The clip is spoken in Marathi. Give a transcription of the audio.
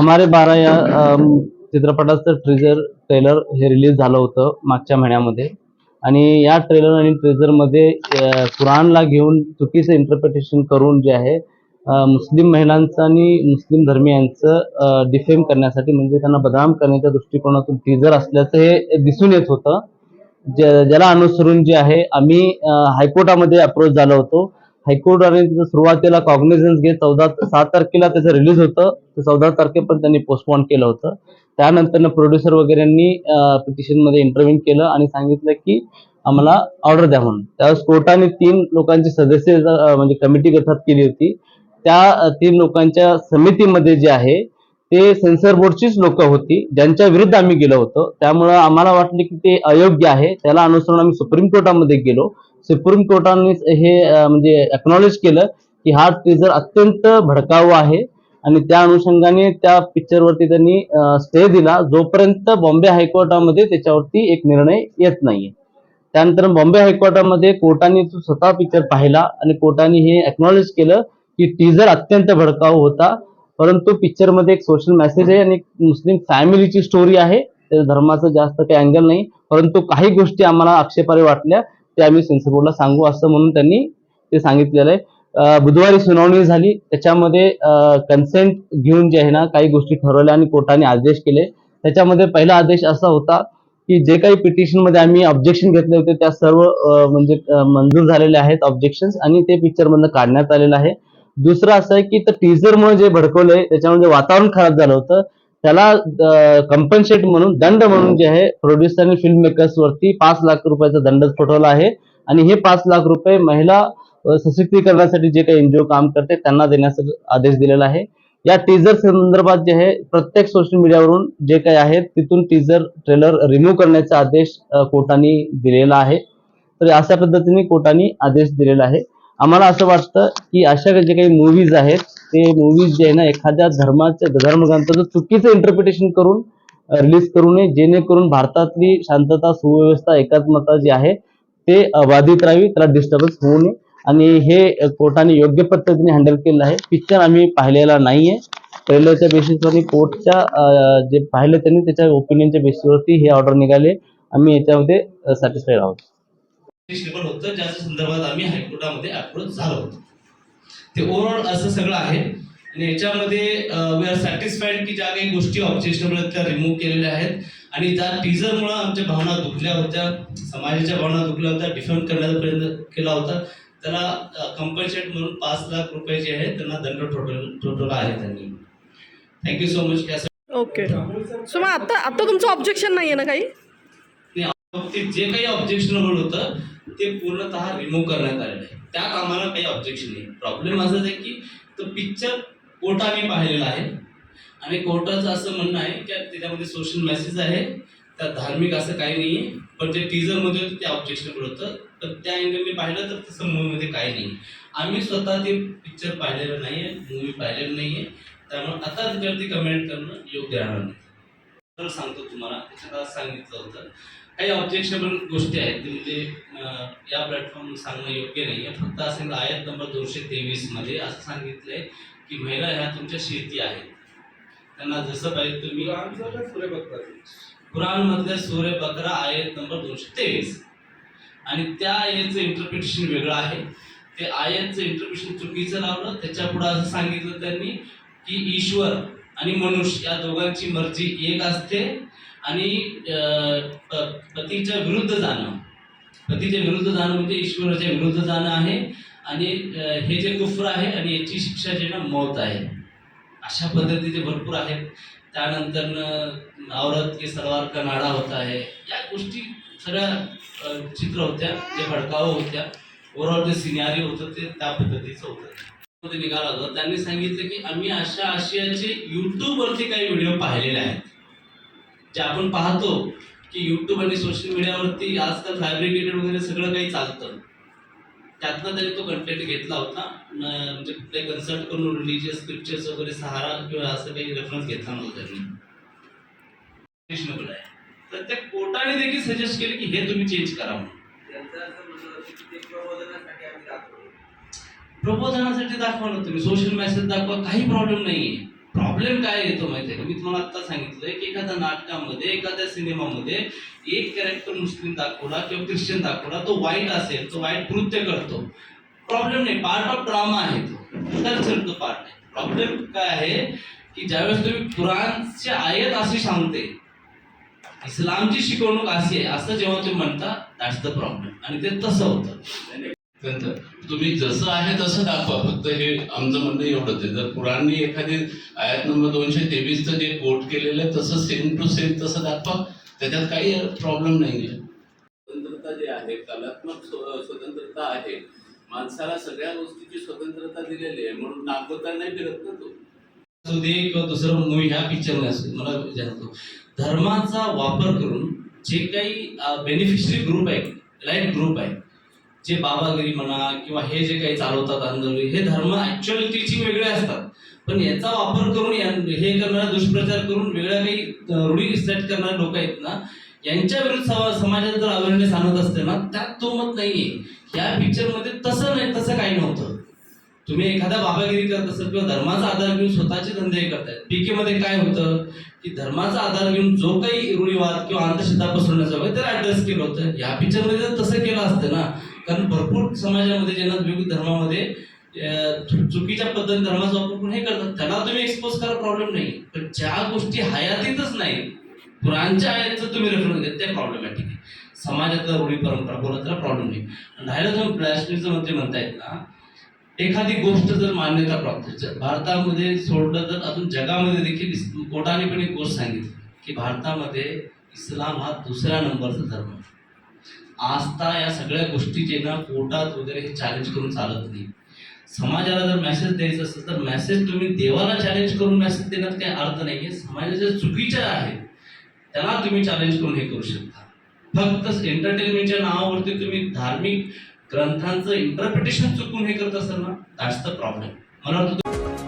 हमारे बारा या चित्रपटाचं ट्रेजर ट्रेलर हे रिलीज झालं होतं मागच्या महिन्यामध्ये. आणि या ट्रेलर आणि ट्रेजरमध्ये कुराणला घेऊन चुकीचं इंटरप्रिटेशन करून जे आहे मुस्लिम महिलांचं आणि मुस्लिम धर्मियांचं डिफेम करण्यासाठी म्हणजे त्यांना बदनाम करण्याच्या दृष्टिकोनातून टीजर असल्याचं हे दिसून येत होतं. ज्या- ज्याला अनुसरून जे आहे आम्ही हायकोर्टामध्ये अप्रोच झालो होतो. हायकोर्टाने सुरुवातीला कॉग्निझन्स घेत चौदा सात तारखेला त्याचं रिलीज होतं. ते चौदा तारखेपर्यंत त्यांनी पोस्टपॉन केलं होतं. त्यानंतर प्रोड्युसर वगैरेंनी पिटिशनमध्ये इंटरव्ह्यू केलं आणि सांगितलं की आम्हाला ऑर्डर द्या म्हणून. त्यावेळेस कोर्टाने तीन लोकांची सदस्य म्हणजे कमिटी गठीत केली होती. त्या तीन लोकांच्या समितीमध्ये जे आहे ते सेन्सर बोर्डचीच लोक होती. ज्यांच्या विरुद्ध आम्ही गेलो होतो. त्यामुळं आम्हाला वाटले की ते अयोग्य आहे. त्याला अनुसरून आम्ही सुप्रीम कोर्टामध्ये गेलो. सुप्रीम कोर्टाने हे म्हणजे एक्नॉलेज केलं की हा टीजर अत्यंत भडकाऊ आहे. आणि त्या अनुषंगाने त्या पिक्चरवरती त्यांनी स्टे दिला. जोपर्यंत बॉम्बे हायकोर्टामध्ये त्याच्यावरती एक निर्णय येत नाहीये. त्यानंतर बॉम्बे हायकोर्टामध्ये कोर्टाने तो स्वतः पिक्चर पाहिला. आणि कोर्टाने हे एक्नॉलेज केलं की टीजर अत्यंत भडकाऊ होता. परंतु पिक्चरमध्ये एक सोशल मेसेज आहे आणि एक मुस्लिम फॅमिलीची स्टोरी आहे. त्या धर्माचं जास्त काही अँगल नाही. परंतु काही गोष्टी आम्हाला आक्षेपार्ह वाटल्या ते आम्ही सेन्सर बोर्डला सांगू असं म्हणून त्यांनी ते सांगितलेलं आहे. बुधवारी सुनावणी झाली. त्याच्यामध्ये कन्सेंट घेऊन जे आहे ना काही गोष्टी ठरवल्या आणि कोर्टाने आदेश केले. त्याच्यामध्ये पहिला आदेश असा होता की जे काही पिटिशनमध्ये आम्ही ऑब्जेक्शन घेतले होते त्या सर्व म्हणजे मंजूर झालेले आहेत ऑब्जेक्शन आणि ते पिक्चरमधनं काढण्यात आलेलं आहे. दुसरं असं आहे की तर जे भडकवलंय त्याच्यामध्ये वातावरण खराब झालं होतं त्याला कंपन्सेट म्हणून दंड म्हणून जे आहे प्रोड्युसर आणि फिल्म मेकर्स वरती पाच लाख रुपयाचा दंड ठोठवला आहे. आणि हे पाच लाख रुपये महिला सशक्तीकरणासाठी जे काही एनजीओ काम करते त्यांना देण्याचा आदेश दिलेला आहे. या टीजर संदर्भात जे आहे प्रत्येक सोशल मीडियावरून जे काही आहे तिथून टीजर ट्रेलर रिमूव्ह करण्याचा आदेश अ, कोर्टाने दिलेला आहे. तर अशा पद्धतीने कोर्टाने आदेश दिलेला आहे. आम्हाला असं वाटतं की अशा जे काही मूवीज आहेत ते मूवीज जे आहे ना एखाद्या धर्माच्या धर्मग्रंथाचं चुकीचं इंटरप्रिटेशन करून रिलीज करू नये जेणेकरून भारतातली शांतता सुव्यवस्था एकात्मता जी आहे ते बाधित राहावी त्याला डिस्टर्बन्स होऊ नये. आणि हे कोर्टाने योग्य पद्धतीने हँडल केलं आहे. पिक्चर आम्ही पाहिलेला नाहीये. ट्रेलरच्या बेसिसवरती कोर्टच्या जे पाहिलं त्यांनी त्याच्या ओपिनियनच्या बेसिसवरती हे ऑर्डर निघाले. आम्ही याच्यामध्ये सॅटिस्फाईड आहोत. रिजनेबल होतं. ज्याच्या संदर्भात आम्ही हायकोर्टामध्ये अप्रोच झालो होतो. ते ओव्हरऑल असं सगळं आहे. आणि याच्यामध्ये वी आर सॅटिस्फाईड की ज्या काही गोष्टी ऑब्जेक्शनेबल आहेत त्या रिमूव्ह केलेल्या आहेत. आणि त्या टीजरमुळे आमच्या भावना दुखल्या होत्या समाजाच्या भावना दुखल्या होत्या डिफेंड करण्याचा प्रयत्न केला होता त्याला कंपल्सेट म्हणून पाच लाख रुपये जे आहेत त्यांना दंड ठोठवला ठोठवला आहे त्यांनी. Thank you so much okay so मग आता आता तुमचं ऑब्जेक्शन नाही आहे ना काही? बाबतीत जे काही ऑब्जेक्शनेबल होतं ते पूर्णतः रिमूव्ह करण्यात आलेलं आहे त्यात आम्हाला काही ऑब्जेक्शन नाही. प्रॉब्लेम असाच आहे की तो पिक्चर कोर्टाने पाहिलेला आहे. आणि कोर्टाचं असं म्हणणं आहे की त्याच्यामध्ये सोशल मेसेज आहे. त्यात धार्मिक असं काही नाही आहे पण जे टीजरमध्ये होतं ते ऑब्जेक्शनेबल होतं. तर त्या अँगलने पाहिलं तर तसं मूवीमध्ये काही नाही. आम्ही स्वतः ते पिक्चर पाहिलेलं नाही आहे मूवी पाहिलेलं नाही आहे त्यामुळे आता त्याच्यावरती कमेंट करणं योग्य राहणार नाही. तर सांगतो तुम्हाला त्याच्यात आज सांगितलं होतं. काही ऑब्जेक्शनेबल गोष्टी आहेत ते म्हणजे या प्लॅटफॉर्म सांगणं योग्य नाही. आहे फक्त असं आयत नंबर दोनशे तेवीसमध्ये असं सांगितलंय की महिला ह्या तुमच्या शेती आहेत. त्यांना जसं पाहिजे तुम्ही कुराण मधल्या सूर्य बकरा आयत नंबर दोनशे तेवीस. आणि त्या आयतचं इंटरप्रिटेशन वेगळं आहे. ते आयतचं इंटरप्रिटेशन चुकीचं लावलं त्याच्या पुढे असं सांगितलं त्यांनी की ईश्वर आणि मनुष्य या दोघांची मर्जी एक असते आणि प- पतीच्या विरुद्ध जाणं. पतीच्या विरुद्ध जाणं म्हणजे ईश्वराच्या विरुद्ध जाणं आहे आणि हे जे कुफ्र आहे आणि याची शिक्षा जे ना मौत आहे. अशा पद्धतीचे भरपूर आहेत. त्यानंतर औरत के सलवार का नाडा होता आहे. या गोष्टी सगळ्या चित्र होत्या जे भडकावं होत्या. ओव्हरऑल जे सिनारी होतं ते त्या पद्धतीचं होतं. मध्ये निघाला होता. त्यांनी सांगितलं की आम्ही अशा आशियाचे युट्यूबवरती काही व्हिडिओ पाहिलेले आहेत. जे आपण पाहतो की युट्यूब आणि सोशल मीडियावरती आजकाल फॅब्रिकेटेड वगैरे सगळं काही चालतं. त्यातनं त्याने तो कंटेंट घेतला होता. न- म्हणजे कुठले कन्सल्ट करून रिलिजियस स्क्रिप्चर्स वगैरे सहारा किंवा असं काही रेफरन्स घेतला नव्हता त्यांनी. Questionable आहे. तर त्या कोर्टाने देखील सजेस्ट केले की हे तुम्ही चेंज करा म्हणून. प्रबोधनासाठी दाखवा ना तुम्ही. सोशल मेसेज दाखवा काही प्रॉब्लेम नाहीये. प्रॉब्लेम काय येतो माहितीये का? मी तुम्हाला आता सांगितलंय की एखाद्या नाटकामध्ये एखाद्या सिनेमामध्ये एक कॅरेक्टर मुस्लिम दाखवला किंवा ख्रिश्चन दाखवला तो वाईट असेल तो वाईट कृत्य करतो. प्रॉब्लेम नाही पार्ट ऑफ ड्रामा आहे तो. कल्चरचं पार्ट आहे. प्रॉब्लेम काय आहे की ज्यावेळेस तुम्ही कुराणची आयत अशी सांगते इस्लामची शिकवणूक अशी आहे असं जेव्हा तुम्ही म्हणता दॅट्स द प्रॉब्लेम आणि ते तसं होतं. तुम्ही जसं आहे तसं दाखवा. फक्त हे आमचं म्हणणं एवढंच आहे. जर कुराणनी एखादी आयात नंबर दोनशे तेवीसचं जे कोट केलेलं आहे तसं सेम टू सेम तसं दाखवा. त्याच्यात काही प्रॉब्लेम नाही आहे स्वतंत्रता जी आहे कलात्मक स्वतंत्रता आहे. माणसाला सगळ्या गोष्टीची स्वतंत्रता दिलेली आहे. म्हणून नागवता नाही फिरत ना तो. असू दे किंवा दुसरं मूवी ह्या पिक्चरने असू मला विचारतो. धर्माचा वापर करून जे काही बेनिफिशरी ग्रुप आहे लाइट ग्रुप आहे जे बाबागिरी म्हणा किंवा हे जे काही चालवतात आंदोलन हे धर्म ऍक्च्युअली टीचिंग वेगळे असतात. पण याचा वापर करून या- हे करणारा दुष्प्रचार करून वेगळ्या काही रूढी सेट करणारे लोक आहेत ना यांच्या विरुद्ध समाजात जर अवेअरनेस आणत असते ना त्यात तो मत नाहीये. या पिक्चरमध्ये तसं नाही तसं काही नव्हतं. तुम्ही एखादा बाबागिरी करत असाल किंवा धर्माचा आधार घेऊन स्वतःचे धंदे करतायत पीके मध्ये काय होतं? की धर्माचा आधार घेऊन जो काही रूढीवाद किंवा अंधश्रद्धा पसरवण्याचा वगैरे त्याला ऍड्रेस केलं होतं. या पिक्चरमध्ये तसं केलं असतं ना कारण भरपूर समाजामध्ये ज्यांना विविध धर्मामध्ये चु- चुकीच्या पद्धतीने धर्माचा वापर करून हे करतात त्याला तुम्ही एक्सपोज करा प्रॉब्लेम नाही. पण ज्या गोष्टी हयातीतच नाही पुराणच्या आयातचं तुम्ही रेफरन्स देत ते प्रॉब्लेमॅटिक आहे. समाजातला रूढी परंपरा बोलत तर प्रॉब्लेम नाही. राहिलं तुम्ही प्लॅस्टिकचं म्हणजे म्हणतायत ना एखादी गोष्ट जर मान्यता प्राप्त भारतामध्ये सोडलं तर अजून जगामध्ये देखील कोटाने पण एक गोष्ट सांगितली की भारतामध्ये इस्लाम हा दुसऱ्या नंबरचा धर्म आहे. आस्था या सगळ्या गोष्टी जे ना कोर्टात वगैरे हे चॅलेंज करून चालत नाही. समाजाला जर मेसेज द्यायचा असेल तर मेसेज तुम्ही देवाला चॅलेंज करून मेसेज देण्यात काही अर्थ नाही आहे. समाजाच्या चुकीच्या आहेत त्याला तुम्ही चॅलेंज करून हे करू शकता. फक्त एंटरटेनमेंटच्या नावावरती तुम्ही धार्मिक ग्रंथांचं इंटरप्रिटेशन चुकून हे करत असाल ना दॅट्स द प्रॉब्लेम मला वाटतं